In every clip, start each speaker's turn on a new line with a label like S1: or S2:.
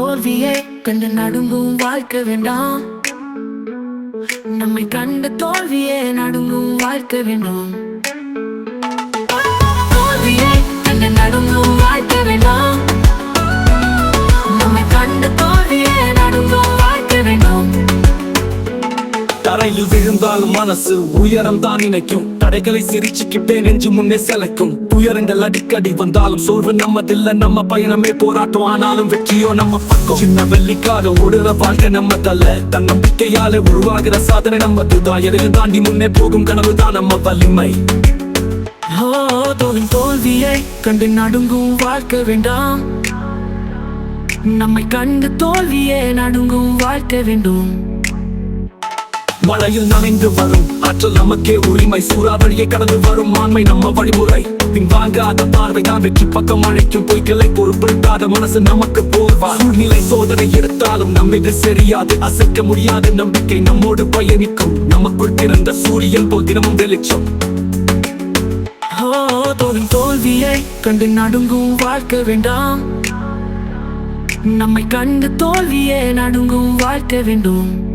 S1: தோல்வியை கண்டு நடுங்கும் வாழ்க்க வேண்டாம். நம்மை கண்ட தோல்வியே நடுங்கும் வாழ்க்க வேண்டாம். தோல்வியே கண்டு நடுங்கும் வாழ்க்கை வேண்டாம். நம்மை கண்டு தோல்வியே நடுங்கும் வாழ்க்கை வேண்டாம்.
S2: தரையில் விழுந்தாலும் மனசு உயரம் தான் நினைக்கும். தடைகளை சிரிச்சுக்கிட்டே நெஞ்சு முன்னே செலக்கும். துயரங்கள் அடிக்கடி வந்தாலும் சோர்வு நம்மதில்ல. நம்ம பயணமே போராட்டம் ஆனாலும் வெற்றியோ நம்ம பக்கம். சின்ன வெள்ளிக்காக ஓடுற வாழ்க்கை நம்ம தல்ல தன்னம்பிக்கையால உருவாகிற சாதனை நம்ம தான். எதையும் தாண்டி முன்னே போகும் கனவு தான் நம்ம வலிமை.
S1: ஓ தோல்வியை கண்டு நடுங்கும் வாழ்க்க வேண்டாம். நம்மை கண்டு தோல்வியே நடுங்கும் வாழ்க்க வேண்டும்.
S2: மழையில் நனைந்து வரும். ஆற்றல் நமக்கே உரிமை. சூறாவளியை கடந்து வரும் ஆண்மை நம்ம வழிமுறை. பின்வாங்காத பார்வை தான் வெற்றி. பக்கம் அழைக்கும் பொய்களை பொருட்படுத்தாத மனசு நமக்கு போர்வா சூழ்நிலை சோதனை எடுத்தாலும் நம்மிது சரியாது அசைக்க முடியாத நம்பிக்கை நம்மோடு பயணிக்கும். நமக்குள் திறந்த சூரியன் போல் தினமும் வெளிச்சம்.
S1: தோறும் தோல்வியை கண்டு நடுங்கும் வாழ்க்க வேண்டாம். நம்மை கண்டு தோல்வியே நடுங்கும் வாழ்க்க வேண்டும்.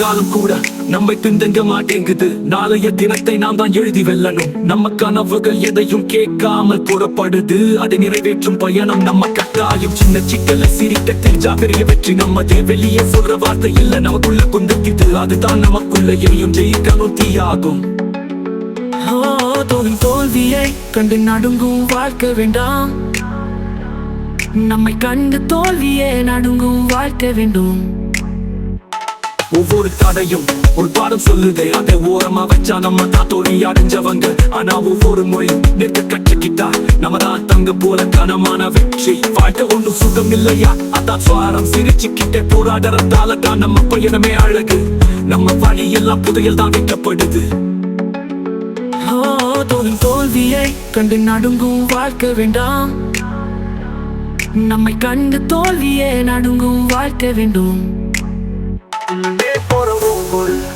S2: வழி காலம் கூட நம்மை பின்தங்க மாட்டேங்குது. நாளைய தினத்தை நாம் தான் எழுதி வெல்லணும். நம்ம கனவுகள் எதையும் கேட்காமல் புறப்படுது. அதை நிறைவேற்றும் பயணம் நம்ம கட்டாயம். சின்ன சிக்கல சிரிக்க தெரிஞ்சா பெரிய வெற்றி நம்ம வெளியே சொல்ற வார்த்தை இல்ல. நமக்குள்ள குந்தக்கிது. அதுதான் நமக்குள்ள எரியும் ஜெயிக்கணும் தீயாகும்
S1: ஓ தோல்வியை கண்டு நடுங்கும் வாழ்க்க வேண்டாம். நம்மை கண்டு தோல்வியே நடுங்கும் வாழ்க்க வேண்டும்.
S2: ஒவ்வொரு தடையும் ஒரு பாடம் சொல்லுதே. அதை ஓரமா வச்சா நம்ம தான் தோல்வி அடைஞ்சவங்க. ஆனா ஒவ்வொரு முறையும் நிற்க கற்றுக்கிட்டா நம்ம தான் தங்க போல கனமான வெற்றி. வாழ்க்கை ஒண்ணும் சுகம் இல்லையா? அதான் சுவாரம். சிரிச்சுக்கிட்டே போராடுறதால தான் நம்ம பயணமே அழகு. நம்ம வழி எல்லாம் புதையல் தான் வைக்கப்படுது.
S1: ஓ தோல்வியை கண்டு நடுங்கும் வாழ்க்க வேண்டாம். நம்மை கண்டு தோல்வியே நடுங்கும் வாழ்க்க வேண்டும்.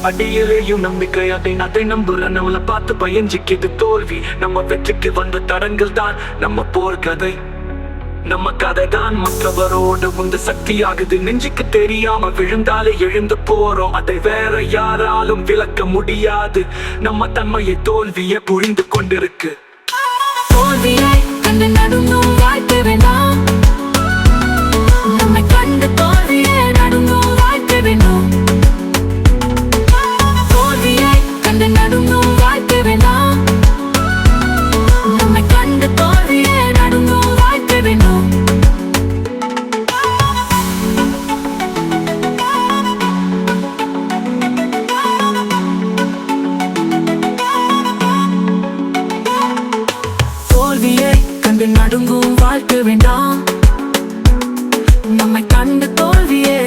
S2: அடியிலேயும் நம்பிக்கை அதை அதை நம்புற நம்மளை பார்த்து பயஞ்சிக்கிது தோல்வி. நம்ம வெற்றிக்கு வந்த தடங்கள் தான் நம்ம போர்க்கதை கதை. நம்ம கதை தான் மற்றவரோட உந்து சக்தி ஆகுது நெஞ்சுக்கு தெரியாம விழுந்தாலே எழுந்து போறோம். அதை வேற யாராலும் விளக்க முடியாது. நம்ம தன்மையை தோல்வியை புரிந்து கொண்டிருக்கு.
S1: தோல்வியை கண்டு நடுங்கும் வாழ்க்கை நடுங்கும் வாழ்க்கை வேண்டாம். நம்மை கண்டு தோல்வியே